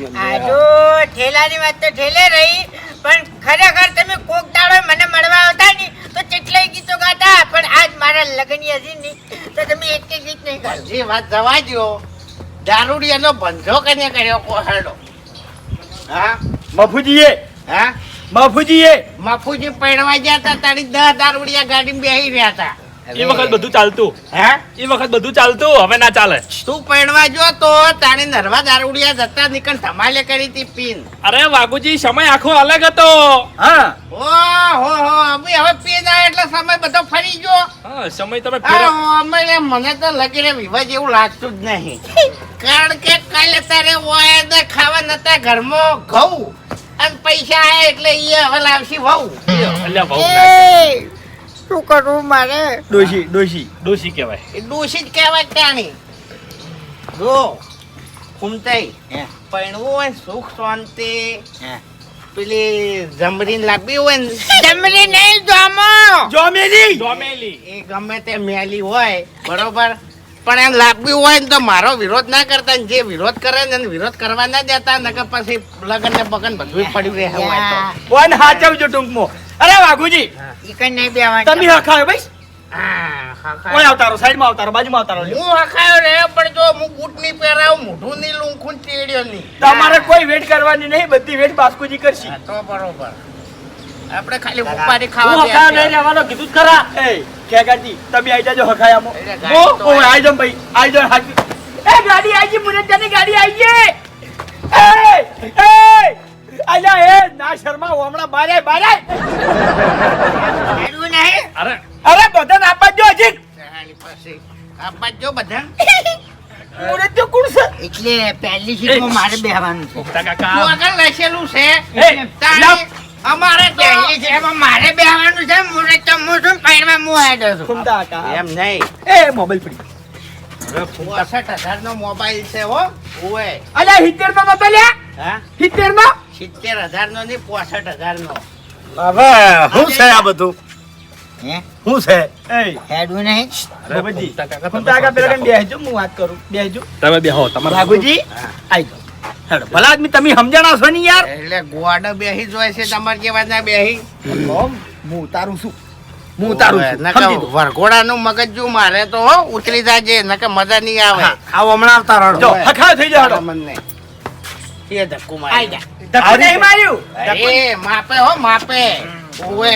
આ જો ઠેલાની વાત તો ઠેલે રહી પણ ખરેખર તમે કોક દાડો મને મળવા આવતા ની તો કેટલાય ગીતો ગાતા પણ આજ મારા લગની હજી ની તો તમે એક ગીત નહીં ગાયો હજી વાત જવા દ્યો. દારૂડિયાનો બંધો કને કર્યો કોહરડો હા? મફુજીએ. હા? મફુજીએ. મફુજી પૈણવા ગયા હતા તારી દસ દારૂડિયા ગાડીમાં બેહી રહ્યા હતા એ વખત બધું ચાલતું. હે? એ વખત બધું ચાલતું હવે ના ચાલે. તું પૈણવા જો તો તારી નરવા દારૂડિયા જતા નીકળ ધમાલે કરી હતી પીન. અરે વાગુજી સમય આખો અલગ હતો. હા. ઓ હો હો અમે હવે પીન આવે એટલે સમય બધો ફરી ગયો. હા સમય તમે ફેરો અમે મને તો લગીને વિવાહ જેવું લાગતું જ નહીં. કારણ કે કાલે તારે ઓય ને ખાવા નતા ઘરમાં ઘઉં. અને પૈસા આવે એટલે ઈ હવે લાવશી વહુ. એટલે એ શું કરવું મારે? ડોશી ડોશી. ડોશી કહેવાય. એ દૂષિત કહેવાય તાણી જો કુમતાઈ પૈણવું હોય સુખ શાંતિ પેલી જમરીન લાંબી હોય ને જમરી નહીં જોમો. જોમેલી. જોમેલી. એ ગમે તે મેલી હોય બરોબર. પણ એમ લાંબી હોય ને તો મારો વિરોધ ના કરતા ને જે વિરોધ કરે ને એને વિરોધ કરવા ના દેતા નકર પછી લગન ને બગન બધું પડ્યું રહે હોય તો. કોણ હાચવજો ટૂંકમાં. અરે વાઘુજી ઈ કઈ નહીં બેવાનું તમે હખાયો ભાઈ? હા, હા, હા. કોઈ આવતારો સાઈડમાં આવતારો બાજુમાં આવતારો હું હખાયો રે પણ જો હું બૂટની પહેરાવ મોઢું ની લૂંખું ચેડ્યો ની તમારે કોઈ વેટ કરવાની નહીં બધી વેટ બાસ્કુજી કરશી. તો બરોબર. આપણે ખાલી ઉપાડી હું ખાવા હખાયો નહીં રહેવાનો કીધું જ ખરા. એ ખેગાજી તમે આઈ જાજો હખાયામાં એટલે ગાડી ઓ તો ઓ આઈ. ભાઈ આઈ જામ હાજી એ ગાડી આઈ ગઈ મુરત જાની ગાડી આઈ ગઈ. એ એ. આયા એ ના શર્મા હમણાં બારે બારે. એવું નહીં. અરે. અરે બધાને આપવા જો હજી હાલી જો બધા. મુરત કોણ છે? એટલે પહેલી સીટમાં મારે બેહવાનું છે. કાકા. આગળ લખેલું છે. અમારે પહેલી સીટમાં મારે બેહવાનું છે મુરત તો હું છું પૈણમાં હું હેડો છું? ખુમતા કા એમ નહીં. એ મોબાઈલ પડી. પોસઠ હજાર નો મોબાઈલ છે હો ઓય અલ્યા હિત્તેર નો મોબાઈલ હે? હિત્તેર નો સિત્તેર હજાર નો નહીં પોસઠ હજાર નો હવે શું છે આ બધું? હે? શું છે? એ નહીં? બાબુજી ઉગતા કાકા ખુમતા પેલા કઈ હું વાત કરું. બેહજો તમે બેહો તમારે બાબુજી આઈ જાઓ. ભલા આદમી તમે સમજણા છો ને યાર? એટલે ગોડ બેહી જોય છે તમારે કેવા ના બેહી? હું ઉતારું છું. હું ઉતારું છું. વરઘોડાનું મગજ મારે તો હો ઉતરી જાય નકે મજા નહીં આવે. આવો હમણાં આવતા રહો જો થઈ જાવ મને. એ ધક્કો મારી ધક્કો નહીં માર્યું? અરે માપે હો માપે. ઓવે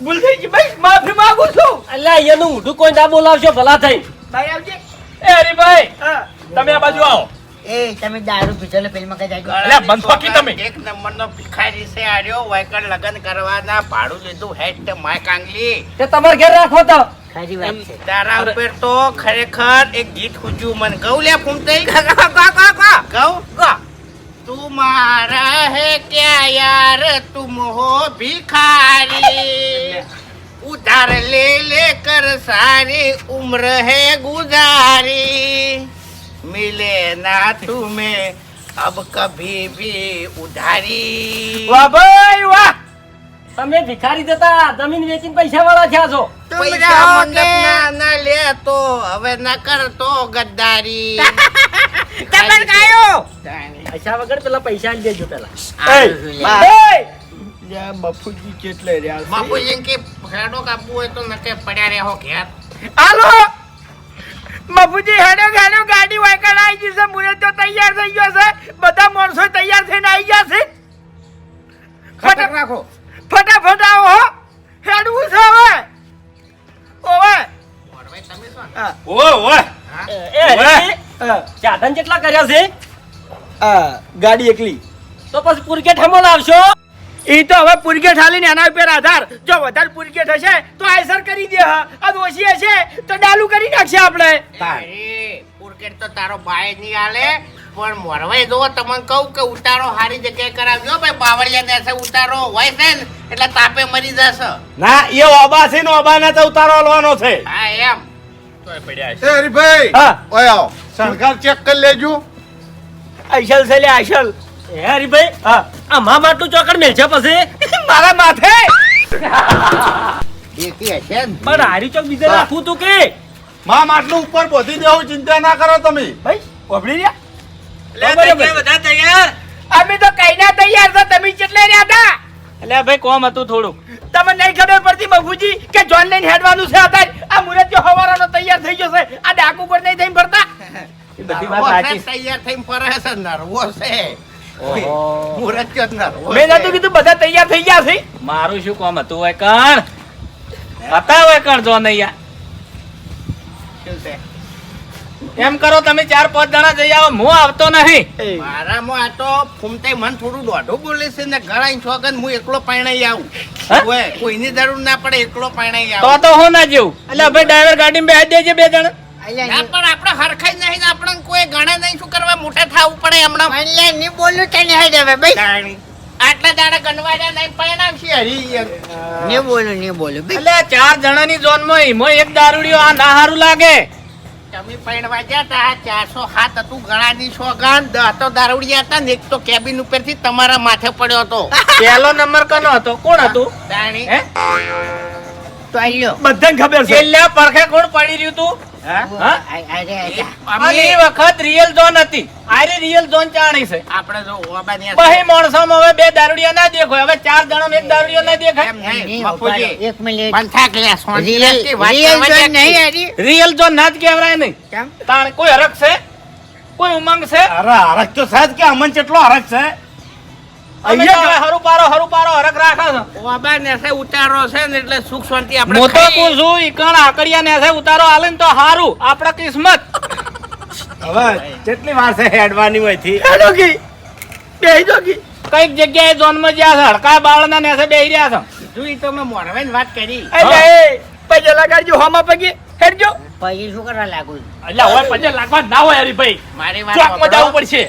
ભૂલ થઈ ગઈ. ભાઈ માફી માંગુ છું. અલ્યા એનું મોઢું કોઈ ના બોલાવશો ભલા થઈ. ભાઈ આવજે. એ હરીભાઈ ભાઈ તમે આ બાજુ આવો. એ તમે દારૂ પીધેલો પેલમાં કઈ જાય અલ્યા, બંધ ફાકી તમે. એક નંબરનો ભિખારી છે આર્યો વાયકણ લગન કરવાના ભાડું લીધું હેટ માય કાંગલી તે તમારે ઘેર રાખો તો. ખરી વાત છે. તારા ઉપર તો ખરેખર એક ગીત ખૂજ્યું મને. ગૌ લે ફૂમતે ગૌ ગા. તું મારા હે ક્યા યાર તુમ હો ભિખારી ઉધાર ले ले कर सारी उम्र है गुजारी मिले ना तुम्हें अब कभी भी उधारी વાહ ભાઈ વાહ તમે ભિખારી જતા જમીન વેચીને પૈસા વાળા થયા છો तुम પૈસા रहोगे મંડપના ના લે તો હવે ન કરતો ગદ્દારી તપન ગાયો પૈસા વગર પેલા પૈસા આલી દેજો પેલા. એ કેટલે રહ્યા બાપુજી કે ફેડો કાપવું હોય તો નકે પડ્યા રહો ઘેર. હાલો! બાપુજી હેડો હેડો ગાડી વાયકણ આવી ગઈ છે. મુરત તો તૈયાર થઈ ગયો છે. બધા માણસો તૈયાર થઈને આવી ગયા છે. ખતર રાખો ફટાફટ આવો હો. હેડવું છે હવે. ઓવે તમે શું ઓ ઓય એ હરીજી, કેટલા કર્યા છે? હા, ગાડી એકલી. તો પછી પુરકેટ હમો લાવશો? એ તો હવે પુરગેટ હાલીને એના ઉપર આધાર. જો વધારે પુરગેટ હશે તો આયસર કરી દે હા. આ ઓછી હશે તો ડાલુ કરી નાખશે આપણે. અરે પુરકેટ તો તારો ભાઈ નહીં આલે પણ મોરવાઈ જો તમને કહું કે ઉતારો હારી જગ્યાએ કરાવજો. ભાઈ બાવળિયા દેશે ઉતારો હોય છે ને એટલે તાપે મરી જશે. ના એ ઓબા છે ને ઓબા ના તો ઉતારો આલવાનો છે. હા એમ. તો પડ્યા છે. હરીભાઈ હા. ઓય આવો શણગાર ચેક કરી લેજો. આઈશલ છે લે આઈશલ એ હરીભાઈ હા. આ મા માટલું ચોકડ મેલ છે પછી? મારા માથે? દેખી હશે પણ હારી ચોક બીજે રાખું તું કે? મા માટલું ઉપર પહોંચી દેવું ચિંતા ના કરો તમે. ભાઈ ઓબળી રહ્યા? બરાબર. બધા તૈયાર? અમે તો કઈના તૈયાર છો તમે કેટલે રહ્યા હતા? એટલે ભાઈ કોમ હતું થોડુંક. તમને નહીં ખબર પડતી બાપુજી કે જોન લઈને હેડવાનું છે અત્યારે? આ મુરત જો હવારાનો તૈયાર થઈ ગયો છે આ ડાકુ પર નહીં થઈને ફરતા? એ બધી વાત સાચી છે. તૈયાર થઈને ફરે છે નરવો છે ઓહો. મુરત જો નરવો મેં નતું કીધું બધા તૈયાર થઈ ગયા છે મારું શું કોમ હતું હોય કણ હતા હોય કણ જો નહીં યાર. શું છે? એમ કરો તમે ચાર પાંચ જણા જઈ આવો હું આવતો નહીં મારામાં આ તો ફૂમતે મન થોડું દોઢું બોલે છે ને ઘણા છોકન હું એકલો પાણી આવું હા? ઓય, કોઈની જરૂર ના પડે એકલો પાણી તો આવું તો હું ના જેવું એટલે ભાઈ ડ્રાઈવર ગાડીમાં બેસી દેજે બે જણા ના પણ આપણે હરખાઈ નહીં ને કોઈ ગણે નહીં શું કરવા મોટા થવું પડે હમણાં? અલ્યા ની બોલું તને હેડ હવે ભાઈ આટલા દાડા ગણવાડ્યા નહીં પરિણામશી હરી ની બોલું ની બોલું એટલે ચાર જણાની ઝોનમાં એમાં એક દારૂડિયો આ ના હારું લાગે. તમે પૈણવા ગયા હતા ચારસો હાથ હતું ગણાની સોગન ગણ તો દારૂડિયા હતા ને એક તો કેબિન ઉપરથી તમારા માથે પડ્યો હતો. પહેલો નંબર કનો હતો? કોણ હતું? દાણી હે? તો આલ્યો બધાને ખબર છે. છેલ્લે પડખે કોણ પડી રહ્યું તું? વખત રિયલ ઝોન હતી. આરે રિયલ ઝોન ચાણી છે. આપણે જો ઓબાની બહી માણસોમાં હવે બે દારૂડિયા ના દેખાય હવે ચાર જણા એક દારૂડિયો ના દેખાય. બાપુજી. એક મિનિટ. રિયલ. નહીં ઝોન ના જ કહેવાય નહીં. કેમ? તાણ કોઈ હરક છે? કોઈ ઉમંગ છે? અરે હરક તો સાહેબ કે અમન કેટલો હરક છે? હરું પારો હરું પારો હરખ રાખે. ઓબા નેસે ઉતારો છે ને એટલે સુખ શાંતિ આપણે હું તો ખાઈએ. કહું છું ઈકણ આકડિયા ને ઉતારો આલે ને તો હારું. આપડા કિસ્મત. હવે કેટલી વાર છે હેડવાની હોયથી હેડો બેહી જો કંઈક જગ્યાએ ઝોનમાં જ્યાં છે હડકા બાળના નેસે બેહી રહ્યા છે. જો ઈ તો મેં વાત કરી. એ પૈસા લગાડજો હોમા પગે. હેડજો. પછી શું કરવા લાગુ એટલે હવે પજે લાગવા ના હોય મારી વાત ચોકમાં જવું પડશે.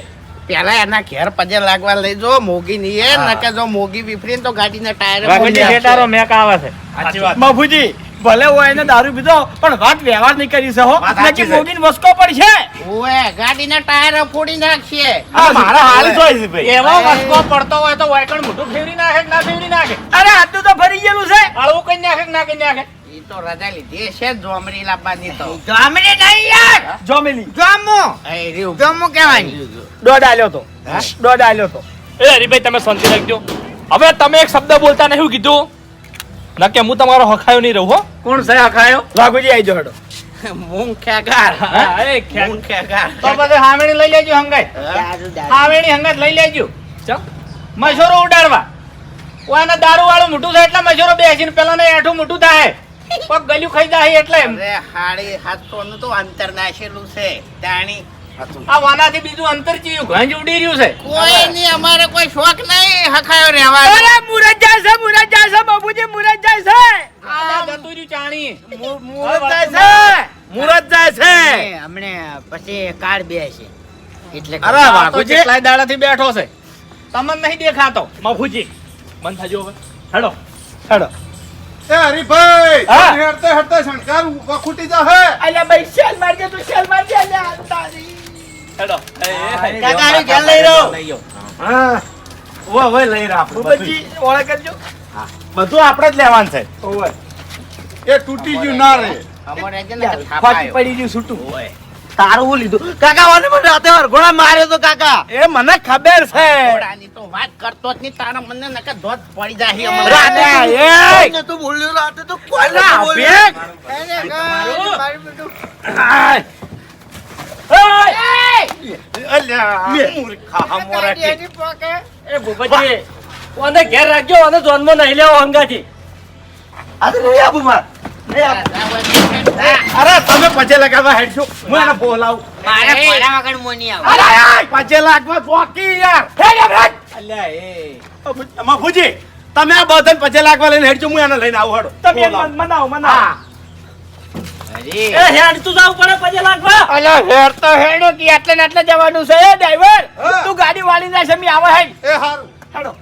પેલા એના ઘેર પજે લાગવા લઈ જો મોગી ની એ નકે જો મોગી વિફરીને તો ગાડીના ટાયર શેટારો મેક આવે છે. સાચી વાત. બાપુજી ભલે હોય એને દારૂ પીધો પણ વાત વ્યવહાર નહીં કરી છે હો વાત નક્કી સાચી છે. મોગીને વસકો પડશે. ઓએ ગાડીના ટાયર ફોડી નાખશે. આ મારા હાલ જ હોય છે ભાઈ. એવો વસકો પડતો હોય તો વાયકણ મોટું ફેરી નાખે ના ફેરી નાખે? અરે આટલું તો ફરી ગયેલું છે. આળવું કઈ નાખે કે ના કઈ નાખે? તો રજા લીધી છે જોમડી લાવવાની તો. જોમડી નહીં યાર! જોમેલી જોમો! એ રહ્યું. જોમો કહેવાની. દોડ આલ્યો તો. દોડ આલ્યો તો. એ હરીભાઈ તમે શાંતિ રાખજો. હવે તમે એક શબ્દ બોલતા નહીં કીધું. ના કે હું તમારો હખાયો નહીં રહું હો. કોણ છે હખાયો? વાઘુજી આવી જો હેડો. મૂંગ ખેગાર. મૂંગ ખેગાર તો હાવેણી લઈ લેજો હંગાઈ. દારૂ હંગાત લઈ લેજો. ચમ? મશોરો ઉડાડવા. ઓને દારૂ વાળું મોટું થાય એટલે મશોરો બેસીને પેલા ને એઠું મોટું થાય. પગ ગલ્યું ખાઈ જાય એટલે એમ. અરે હાડી હાથસો નું તો અંતર નાશેલું છે જાણી આ વાનાથી બીજું અંતર ચીયું ઘંજ ઉડી રહ્યું છે. કોઈ ની અમારે કોઈ શોખ નહીં હખાયો રહેવા અરે મુરત જાય છે મુરત જાય છે બાબુજી મુરત જાય છે. આ જતું રહ્યું ચાણી. મુરત જાય છે. મુરત જાય છે. હમણે પછી કાર્ડ બે છે. એટલે અરે બાબુજી તો કેટલાય દાડાથી બેઠો છે. તમને નહીં દેખાતો. બાબુજી બંધ થજો હવે. હેડો હેડો. એ હરીભાઈ હા? હેડતે હેડતે શણકાર વખૂટી જા હે અલ્યા ભાઈ શેલ મારજે તું શેલ મારજે અલ્યા તારી હેડો કાકા હારું ઘેર લઈ રહ્યો હા ઓ હવે લઈ રાખ ભૂપતજી ઓળે કરજો બધું આપણે જ લેવાનું છે ઓય એ તૂટી ગયું ના રે અમારે છે ને થાપાયો. પડી ગયું છૂટું તારું લીધું કાકા મને મને રાતે વરઘોડા માર્યો તો કાકા એ મને ખબર છે ઘોડાની તો વાત કરતો જ નહીં તારા મને નકર ધોત પડી જાય અમારે. રાતે એ મને તો બોલ્યો રાતે તો કોઈ ના બોલ્યું. ભેગ! અરે God, મારું બેટું. ઘેર રાખજો અને જોનમાં નહીં લેવો હંગાથી નહીં આબુ માર. અરે તમે પજે લગાવવા હેડશો હું એને બોલાવું મારે ઘોડા વગર મોં આવે. અરે, પજે લાગવા ચોકી યાર હે, યાર, હે! અલ્યા એ મફુજી તમે આ બધાને પજે લાગવા લઈને હેડજો હું એને લઈને આવું હેડો તમે. મનાવો મનાવો હા. અરે. એ હેડ તું જાવ પડે લાગવા તો હેડો કે આટલે આટલે જવાનું છે ડ્રાઈવર હા. તું ગાડી વાળી ના છે મી આવે હે એ હારું હેડો